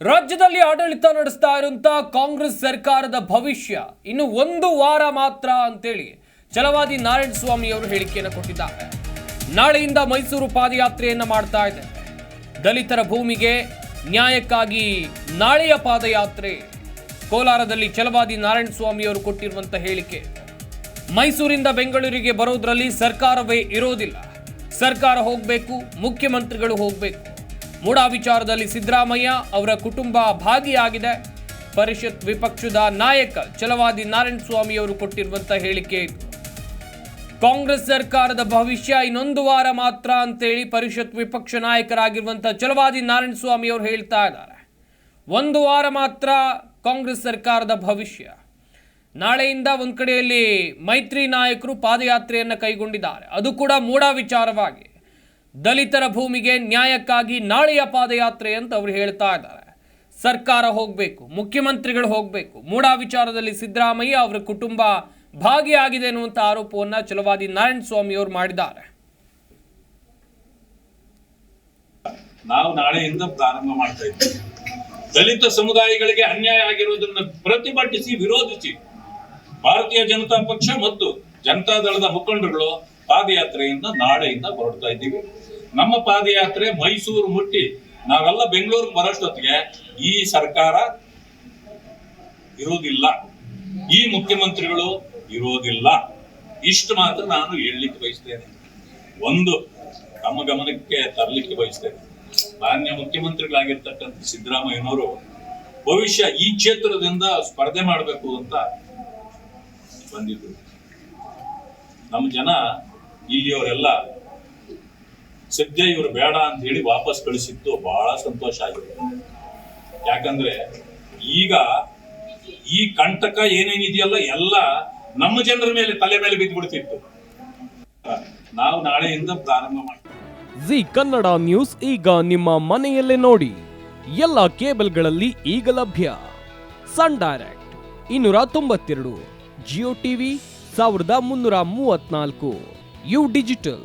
ರಾಜ್ಯದಲ್ಲಿ ಆಡಳಿತ ನಡೆಸ್ತಾ ಇರುವಂತಹ ಕಾಂಗ್ರೆಸ್ ಸರ್ಕಾರದ ಭವಿಷ್ಯ ಇನ್ನು ಒಂದು ವಾರ ಮಾತ್ರ ಅಂತೇಳಿ ಛಲವಾದಿ ನಾರಾಯಣ ಸ್ವಾಮಿ ಅವರು ಹೇಳಿಕೆಯನ್ನು ಕೊಟ್ಟಿದ್ದಾರೆ. ನಾಳೆಯಿಂದ ಮೈಸೂರು ಪಾದಯಾತ್ರೆಯನ್ನ ಮಾಡ್ತಾ ಇದೆ ದಲಿತರ ಭೂಮಿಗೆ ನ್ಯಾಯಕ್ಕಾಗಿ ನಾಳೆಯ ಪಾದಯಾತ್ರೆ. ಕೋಲಾರದಲ್ಲಿ ಛಲವಾದಿ ನಾರಾಯಣ ಸ್ವಾಮಿ ಅವರು ಕೊಟ್ಟಿರುವಂತ ಹೇಳಿಕೆ. ಮೈಸೂರಿಂದ ಬೆಂಗಳೂರಿಗೆ ಬರೋದ್ರಲ್ಲಿ ಸರ್ಕಾರವೇ ಇರೋದಿಲ್ಲ. ಸರ್ಕಾರ ಹೋಗಬೇಕು, ಮುಖ್ಯಮಂತ್ರಿಗಳು ಹೋಗಬೇಕು. ಮೂಡಾ ವಿಚಾರದಲ್ಲಿ ಸಿದ್ದರಾಮಯ್ಯ ಅವರ ಕುಟುಂಬ ಭಾಗಿಯಾಗಿದೆ. ಪರಿಷತ್ ವಿಪಕ್ಷದ ನಾಯಕ ಛಲವಾದಿ ನಾರಾಯಣ ಸ್ವಾಮಿ ಅವರು ಕೊಟ್ಟಿರುವಂತ ಹೇಳಿಕೆ ಕಾಂಗ್ರೆಸ್ ಸರ್ಕಾರದ ಭವಿಷ್ಯ ಇನ್ನೊಂದು ವಾರ ಮಾತ್ರ ಅಂತೇಳಿ ಪರಿಷತ್ ವಿಪಕ್ಷ ನಾಯಕರಾಗಿರುವಂತಹ ಚಲವಾದಿ ನಾರಾಯಣ ಸ್ವಾಮಿ ಅವರು ಹೇಳ್ತಾ ಇದ್ದಾರೆ. ಒಂದು ವಾರ ಮಾತ್ರ ಕಾಂಗ್ರೆಸ್ ಸರ್ಕಾರದ ಭವಿಷ್ಯ. ನಾಳೆಯಿಂದ ಒಂದು ಕಡೆಯಲ್ಲಿ ಮೈತ್ರಿ ನಾಯಕರು ಪಾದಯಾತ್ರೆಯನ್ನು ಕೈಗೊಂಡಿದ್ದಾರೆ. ಅದು ಕೂಡ ಮೂಢ ವಿಚಾರವಾಗಿ ದಲಿತರ ಭೂಮಿಗೆ ನ್ಯಾಯಕ್ಕಾಗಿ ನಾಳೆಯ ಪಾದಯಾತ್ರೆ ಅಂತ ಅವರು ಹೇಳ್ತಾ ಇದ್ದಾರೆ. ಸರ್ಕಾರ ಹೋಗಬೇಕು, ಮುಖ್ಯಮಂತ್ರಿಗಳು ಹೋಗಬೇಕು ಮೂಡಾ ವಿಚಾರದಲ್ಲಿ ಸಿದ್ದರಾಮಯ್ಯ ಅವರ ಕುಟುಂಬ ಭಾಗಿಯಾಗಿದೆ ಅನ್ನುವಂಥ ಆರೋಪವನ್ನು ಚಲವಾದಿ ನಾರಾಯಣ ಸ್ವಾಮಿ ಅವರು ಮಾಡಿದ್ದಾರೆ. ನಾವು ನಾಳೆಯಿಂದ ಪ್ರಾರಂಭ ಮಾಡ್ತಾ ಇದ್ದೇವೆ. ದಲಿತ ಸಮುದಾಯಗಳಿಗೆ ಅನ್ಯಾಯ ಆಗಿರುವುದನ್ನು ಪ್ರತಿಭಟಿಸಿ, ವಿರೋಧಿಸಿ ಭಾರತೀಯ ಜನತಾ ಪಕ್ಷ ಮತ್ತು ಜನತಾದಳದ ಮುಖಂಡರುಗಳು ಪಾದಯಾತ್ರೆಯಿಂದ ನಾಳೆಯಿಂದ ಹೊರಡ್ತಾ ಇದ್ದೀವಿ. ನಮ್ಮ ಪಾದಯಾತ್ರೆ ಮೈಸೂರು ಮುಟ್ಟಿ. ನಾವೆಲ್ಲ ಬೆಂಗಳೂರು ಬರೋಷ್ಟೊತ್ತಿಗೆ ಈ ಸರ್ಕಾರ ಇರೋದಿಲ್ಲ. ಈ ಮುಖ್ಯಮಂತ್ರಿಗಳು ಇರೋದಿಲ್ಲ. ಇಷ್ಟು ಮಾತ್ರ ನಾನು ಹೇಳಲಿಕ್ಕೆ ಬಯಸ್ತೇನೆ. ಒಂದು, ತಮ್ಮ ಗಮನಕ್ಕೆ ತರಲಿಕ್ಕೆ ಬಯಸ್ತೇನೆ. ಮಾನ್ಯ ಮುಖ್ಯಮಂತ್ರಿಗಳಾಗಿರ್ತಕ್ಕಂಥ ಸಿದ್ದರಾಮಯ್ಯನವರು ಭವಿಷ್ಯ ಈ ಕ್ಷೇತ್ರದಿಂದ ಸ್ಪರ್ಧೆ ಮಾಡಬೇಕು ಅಂತ ಬಂದಿದ್ರು. ನಮ್ಮ ಜನ ಇಲ್ಲಿಯವರೆಲ್ಲ ಸದ್ಯ ಇವರು ಬೇಡ ಅಂತ ಹೇಳಿ ವಾಪಸ್ ಕಳಿಸಿದ್ದು ಬಹಳ ಸಂತೋಷ ಆಗಿದೆ. ಯಾಕಂದ್ರೆ ಈಗ ಈ ಕಂಟಕ ಏನೇನಿದೆಯಲ್ಲ ಎಲ್ಲ ನಮ್ಮ ಜನರ ಮೇಲೆ ತಲೆ ಮೇಲೆ ಬಿದ್ದು ಬಿಡ್ತಿತ್ತು ನಾವು ನಾಳೆಯಿಂದ ಪ್ರಾರಂಭ ಮಾಡ್ತೀವಿ. ಜಿ ಕನ್ನಡ ನ್ಯೂಸ್ ಈಗ ನಿಮ್ಮ ಮನೆಯಲ್ಲೇ ನೋಡಿ. ಎಲ್ಲ ಕೇಬಲ್ಗಳಲ್ಲಿ ಈಗ ಲಭ್ಯ. ಸನ್ ಡೈರೆಕ್ಟ್ ಇನ್ನೂರ ತೊಂಬತ್ತೆರಡು, ಜಿಯೋ ಟಿವಿ ಸಾವಿರದ ಮುನ್ನೂರ ಮೂವತ್ನಾಲ್ಕು ಯು ಡಿಜಿಟಲ್.